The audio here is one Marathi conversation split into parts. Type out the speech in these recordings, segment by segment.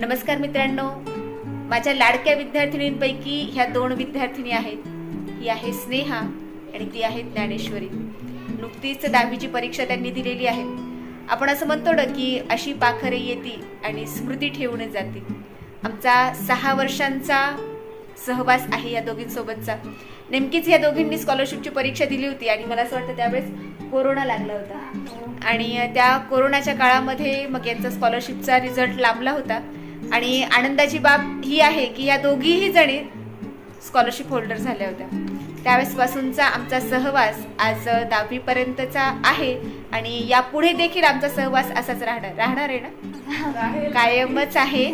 नमस्कार मित्रांनो. माझ्या लाडक्या विद्यार्थिनींपैकी ह्या दोन विद्यार्थिनी आहेत. ही आहे स्नेहा आणि ती आहे ज्ञानेश्वरी. नुकतीच दहावीची परीक्षा त्यांनी दिलेली आहे. आपण असं म्हणतो ना की अशी पाखरे येते आणि स्मृती ठेवून जाते. आमचा सहा वर्षांचा सहवास आहे या दोघींसोबतचा. नेमकीच या दोघींनी स्कॉलरशिपची परीक्षा दिली होती आणि मला असं वाटतं त्यावेळेस कोरोना लागला होता. आणि त्या कोरोनाच्या काळामध्ये मग यांचा स्कॉलरशिपचा रिझल्ट लांबला होता. आणि आनंदाची बाब ही आहे की या दोघीही जणी स्कॉलरशिप होल्डर झाल्या होत्या. त्यावेळेसपासूनचा आमचा सहवास आज दहावीपर्यंतचा आहे आणि यापुढे देखील आमचा सहवास असाच राहणार. राहणार आहे ना? कायमच आहे.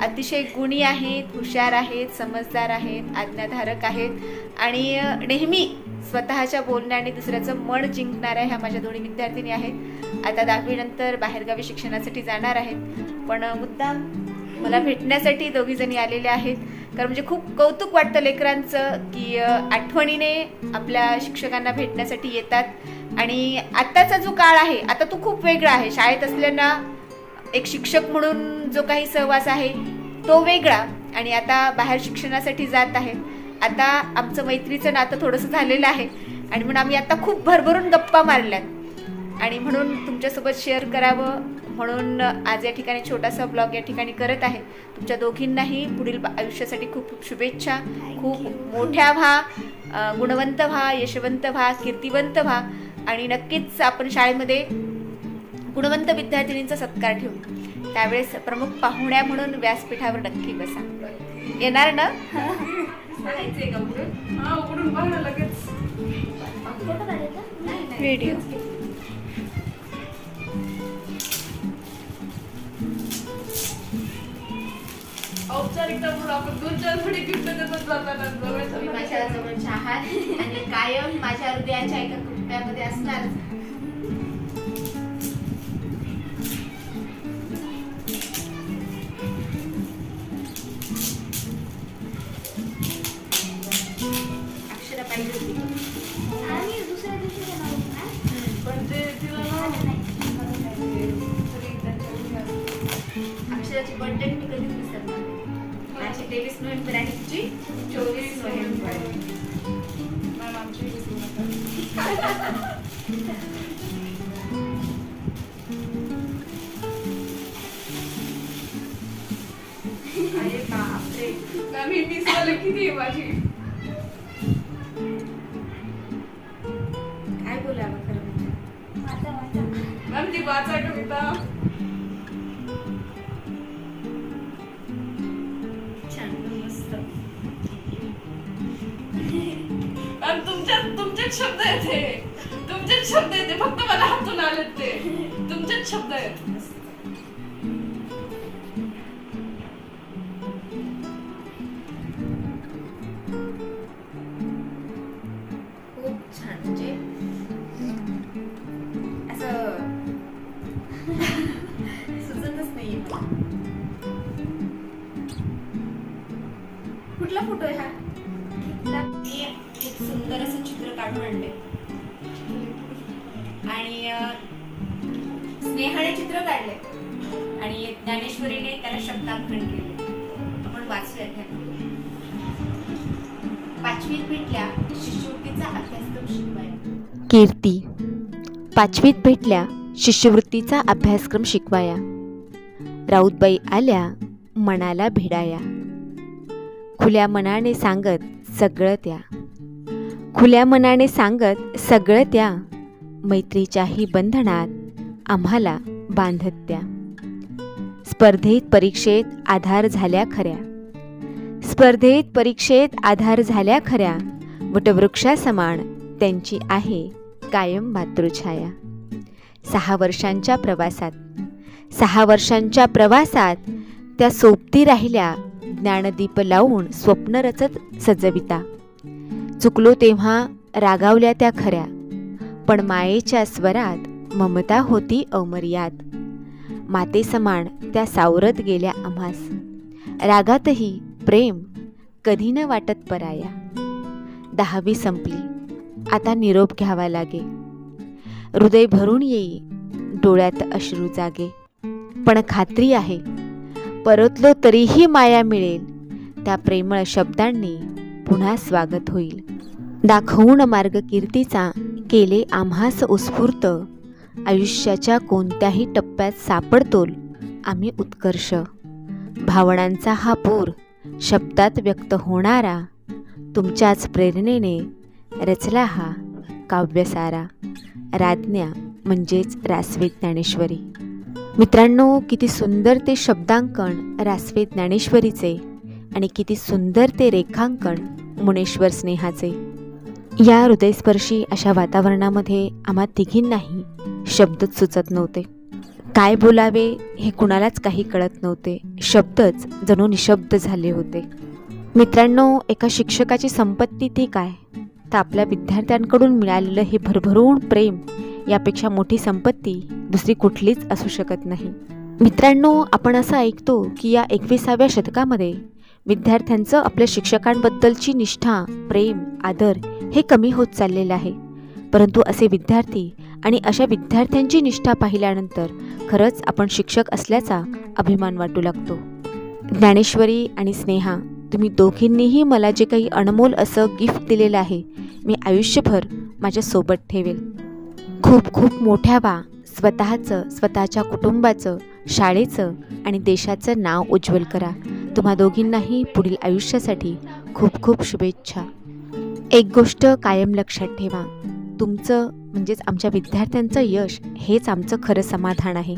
अतिशय गुणी आहेत हुशार आहेत समजदार आहेत आज्ञाधारक आहेत आणि नेहमी स्वतःच्या बोलण्याने दुसऱ्याचं मन जिंकणाऱ्या ह्या माझ्या दोन्ही विद्यार्थिनी आहेत. आता दहावीनंतर बाहेरगावी शिक्षणासाठी जाणार आहेत. पण मुद्दाम मला भेटण्यासाठी दोघी जणी आलेल्या आहेत. कारण म्हणजे खूप कौतुक वाटतं लेकरांचं की आठवणीने आपल्या शिक्षकांना भेटण्यासाठी येतात. आणि आत्ताचा जो काळ आहे आता तो खूप वेगळा आहे. शाळेत असल्याना एक शिक्षक म्हणून जो काही सहवास आहे तो वेगळा. आणि आता बाहेर शिक्षणासाठी जात आहे. आता आमचं मैत्रीचं नातं थोडंसं झालेलं आहे. आणि म्हणून आम्ही आता खूप भरभरून गप्पा मारल्यात. आणि म्हणून तुमच्यासोबत शेअर करावं. म्हणून आज या ठिकाणी छोटासा ब्लॉग या ठिकाणी करत आहे. तुमच्या दोघींनाही पुढील आयुष्यासाठी खूप खूप शुभेच्छा. खूप मोठ्या व्हा गुणवंत व्हा यशवंत व्हा कीर्तिवंत व्हा आणि नक्कीच आपण शाळेमध्ये गुणवंत विद्यार्थिनींचा सत्कार ठेवू. त्यावेळेस प्रमुख पाहुण्या म्हणून व्यासपीठावर नक्की बसा. येणार ना? हा व्हिडिओ आपण दोन चार थोडी गिफ्ट देतच जाताना तुम्ही माझ्या जवळच्या आहात आणि कायम माझ्या हृदयाच्या एका कुटुंबामध्ये असणार. अक्षरा पाहिजे होती. पण ते तिला ना अक्षराची बर्थडे मी कधीच विसरणार नाही. माझी तेवीस नोव्हेंबर आणि तिची चोवीस नोव्हेंबर. मॅम आमची. अरे बापरे. मॅम ही मिस झाली किती आहे माझी? काय बोलावं खरं म्हणजे? मॅम ती वाचा कविता तुमचेच शब्द आहेत हे. तुमचेच शब्द आहेत ते फक्त मला हातून आलेत ते. तुमचेच शब्द आहेत. खूप छान. म्हणजे असं सुचतच. कुठला फोटो आहे हा खूप सुंदर असं काढून आणले. आणि स्नेहाने चित्र काढले. आणि ज्ञानेश्वरीने त्याला शब्दांकन केले. आपण वाचूया ह्या पाचवीत भेटल्या शिष्यवृत्तीचा अभ्यासक्रम शिकवायला. कीर्ती. पाचवीत भेटल्या शिष्यवृत्तीचा अभ्यासक्रम शिकवाया. राऊतबाई आल्या मनाला भिडाया. खुल्या मनाने सांगत सगळं त्या खुल्या मनाने सांगत सगळं त्या मैत्रीच्याही बंधनात आम्हाला बांधत त्या स्पर्धेत परीक्षेत आधार झाल्या खऱ्या. स्पर्धेत परीक्षेत आधार झाल्या खऱ्या. वटवृक्षासमान त्यांची आहे कायम मातृछाया. सहा वर्षांच्या प्रवासात सहा वर्षांच्या प्रवासात त्या सोबती राहिल्या ज्ञानदीप लावून स्वप्न रचत सजविता. चुकलो तेव्हा रागावल्या त्या खऱ्या. पण मायेच्या स्वरात ममता होती अमर्याद. मातेसमान त्या सावरत गेल्या आम्हास. रागातही प्रेम कधी न वाटत पराया. दहावी संपली. आता निरोप घ्यावा लागे. हृदय भरून येई डोळ्यात अश्रू जागे. पण खात्री आहे परतलो तरीही माया मिळेल. त्या प्रेमळ शब्दांनी पुन्हा स्वागत होईल. दाखवून मार्ग कीर्तीचा केले आम्हास उत्स्फूर्त. आयुष्याच्या कोणत्याही टप्प्यात सापडतोल आम्ही उत्कर्ष. भावनांचा हा पूर शब्दात व्यक्त होणारा तुमच्याच प्रेरणेने रचला हा काव्यसारा. राज्ञा म्हणजेच रासवे ज्ञानेश्वरी. मित्रांनो किती सुंदर ते शब्दांकन रासवे ज्ञानेश्वरीचे आणि किती सुंदर ते रेखांकन मुनेश्वर स्नेहाचे. या हृदयस्पर्शी अशा वातावरणामध्ये आम्हा तिघींनाही शब्दच सुचत नव्हते. काय बोलावे हे कुणालाच काही कळत नव्हते. शब्दच जणू निशब्द झाले होते. मित्रांनो एका शिक्षकाची संपत्ती ती काय? तर आपल्या विद्यार्थ्यांकडून मिळालेलं हे भरभरून प्रेम यापेक्षा मोठी संपत्ती दुसरी कुठलीच असू शकत नाही. मित्रांनो आपण असं ऐकतो की या एकविसाव्या शतकामध्ये विद्यार्थ्यांचं आपल्या शिक्षकांबद्दलची निष्ठा प्रेम आदर हे कमी होत चाललेलं आहे. परंतु असे विद्यार्थी आणि अशा विद्यार्थ्यांची निष्ठा पाहिल्यानंतर खरंच आपण शिक्षक असल्याचा अभिमान वाटू लागतो. ज्ञानेश्वरी आणि स्नेहा तुम्ही दोघींनीही मला जे काही अनमोल असं गिफ्ट दिलेलं आहे मी आयुष्यभर माझ्यासोबत ठेवेल. खूप खूप मोठ्या व्हा स्वतःचं स्वतःच्या कुटुंबाचं शाळेचं आणि देशाचं नाव उज्ज्वल करा. तुम्हा दोघींनाही पुढील आयुष्यासाठी खूप खूप शुभेच्छा. एक गोष्ट कायम लक्षात ठेवा. तुमचं म्हणजेच आमच्या विद्यार्थ्यांचं यश हेच आमचं खरं समाधान आहे.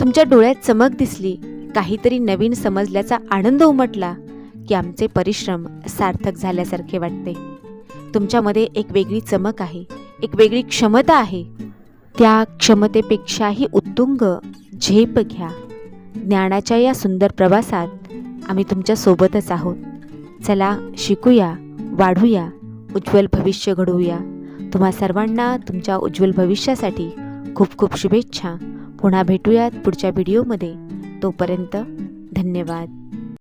तुमच्या डोळ्यात चमक दिसली काहीतरी नवीन समजल्याचा आनंद उमटला की आमचे परिश्रम सार्थक झाल्यासारखे वाटते. तुमच्यामध्ये एक वेगळी चमक आहे एक वेगळी क्षमता आहे. त्या क्षमतेपेक्षाही उत्तुंग झेप घ्या. ज्ञानाच्या या सुंदर प्रवासात आम्ही तुमच्यासोबतच आहोत. चला शिकूया वाढूया उज्ज्वल भविष्य घडवूया. तुम्हा सर्वांना तुमच्या उज्ज्वल भविष्यासाठी खूप खूप शुभेच्छा. पुन्हा भेटूयात पुढच्या व्हिडिओमध्ये. तोपर्यंत धन्यवाद.